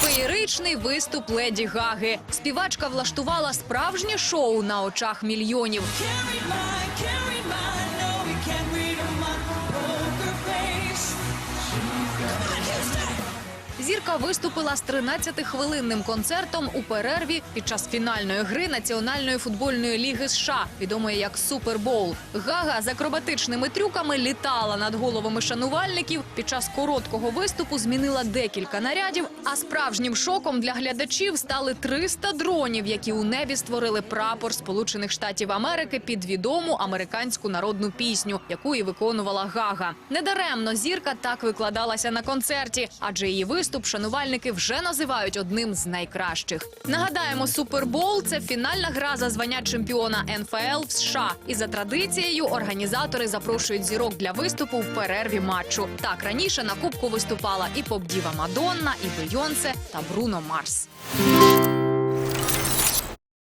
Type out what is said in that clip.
Феєричний виступ леді Гаги. Співачка влаштувала справжнє шоу на очах мільйонів. Зірка виступила з 13-хвилинним концертом у перерві під час фінальної гри Національної футбольної ліги США, відомої як Супербоул. Гага з акробатичними трюками літала над головами шанувальників. Під час короткого виступу змінила декілька нарядів. А справжнім шоком для глядачів стали 300 дронів, які у небі створили прапор Сполучених Штатів Америки під відому американську народну пісню, яку і виконувала Гага. Недаремно зірка так викладалася на концерті, адже її виступ шанувальники вже називають одним з найкращих. Нагадаємо, Супербол це фінальна гра за звання чемпіона НФЛ в США. І за традицією організатори запрошують зірок для виступу в перерві матчу. Так раніше на кубку виступала і поп-діва Мадонна, і Бейонсе та Бруно Марс.